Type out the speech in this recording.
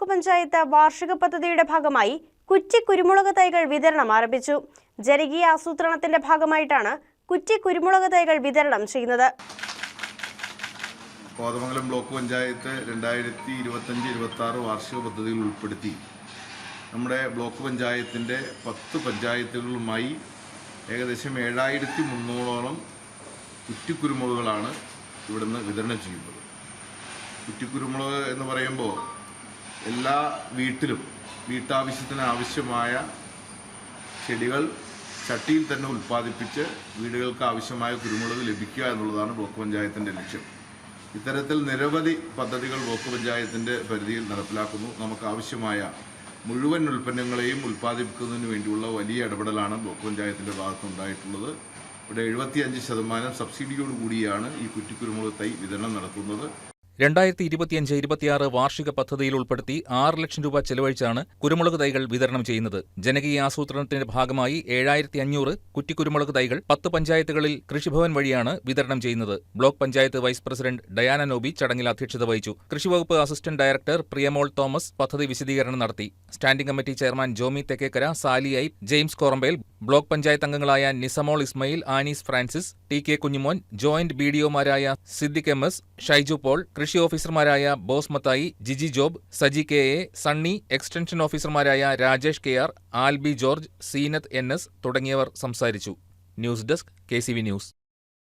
Block panchayat വാർഷിക പദ്ധതിയുടെ ഭാഗമായി കുറ്റി കുരുമുളക് തൈകൾ വിതരണം ആരംഭിച്ചു. ജനകീയ ആസൂത്രണത്തിന്റെ ഭാഗമായിട്ടാണ് കുറ്റി കുരുമുളക് തൈകൾ വിതരണം ചെയ്യുന്നത്. കോതമംഗലം ബ്ലോക്ക് പഞ്ചായത്ത് രണ്ടായിരത്തി ഇരുപത്തഞ്ച് ഇരുപത്തി ആറ് വാർഷിക പദ്ധതിയിൽ ഉൾപ്പെടുത്തി. നമ്മുടെ ബ്ലോക്ക് പഞ്ചായത്തിന്റെ പത്ത് പഞ്ചായത്തുകളുമായി ഏകദേശം ഏഴായിരത്തി മുന്നൂറോളം കുറ്റിക്കുരുമുളകുകളാണ് ഇവിടുന്ന് വിതരണം ചെയ്യുന്നത്. കുറ്റിക്കുരുമുളക് എന്ന് പറയുമ്പോൾ എല്ലാ വീട്ടിലും വീട്ടാവശ്യത്തിന് ആവശ്യമായ ചെടികൾ ചട്ടിയിൽ തന്നെ ഉൽപ്പാദിപ്പിച്ച് വീടുകൾക്ക് ആവശ്യമായ കുരുമുളക് ലഭിക്കുക എന്നുള്ളതാണ് ബ്ലോക്ക് പഞ്ചായത്തിന്റെ ലക്ഷ്യം. ഇത്തരത്തിൽ നിരവധി പദ്ധതികൾ ബ്ലോക്ക് പഞ്ചായത്തിന്റെ പരിധിയിൽ നടപ്പിലാക്കുന്നു. നമുക്ക് ആവശ്യമായ മുഴുവൻ ഉൽപ്പന്നങ്ങളെയും ഉൽപ്പാദിപ്പിക്കുന്നതിന് വേണ്ടിയുള്ള വലിയ ഇടപെടലാണ് ബ്ലോക്ക് പഞ്ചായത്തിന്റെ ഭാഗത്തുണ്ടായിട്ടുള്ളത് ഇവിടെ എഴുപത്തിയഞ്ച് ശതമാനം സബ്സിഡിയോടുകൂടിയാണ് ഈ കുറ്റിക്കുരുമുളക് തൈ വിതരണം നടത്തുന്നത്. രണ്ടായിരത്തി ഇരുപത്തിയഞ്ച് ഇരുപത്തിയാറ് വാർഷിക പദ്ധതിയിൽ ഉൾപ്പെടുത്തി ആറ് ലക്ഷം രൂപ ചെലവഴിച്ചാണ് കുരുമുളക് തൈകൾ വിതരണം ചെയ്യുന്നത്. ജനകീയ ആസൂത്രണത്തിന്റെ ഭാഗമായി ഏഴായിരത്തി അഞ്ഞൂറ് കുറ്റിക്കുരുമുളക് തൈകൾ പത്ത് പഞ്ചായത്തുകളിൽ കൃഷിഭവൻ വഴിയാണ് വിതരണം ചെയ്യുന്നത്. Block panchayat vice president Diana Nobi ചടങ്ങിൽ അധ്യക്ഷത വഹിച്ചു. കൃഷിവകുപ്പ് അസിസ്റ്റന്റ് ഡയറക്ടർ പ്രിയമോൾ തോമസ് പദ്ധതി വിശദീകരണം നടത്തി. Standing committee chairman Jomy Thekkekkara Sally I James Korambel block panchayat അംഗങ്ങളായ Nisamol Ismail Annies Francis T K Kunjumon joint B ഡിഒമാരായ Siddique M S Shaiju Paul കൃഷി ഓഫീസർമാരായ Bose Mathai Jiji Job Saji K A Sunny extension ഓഫീസർമാരായ Rajesh K R Alby George Seenath N S തുടങ്ങിയവർ സംസാരിച്ചു. News desk K news.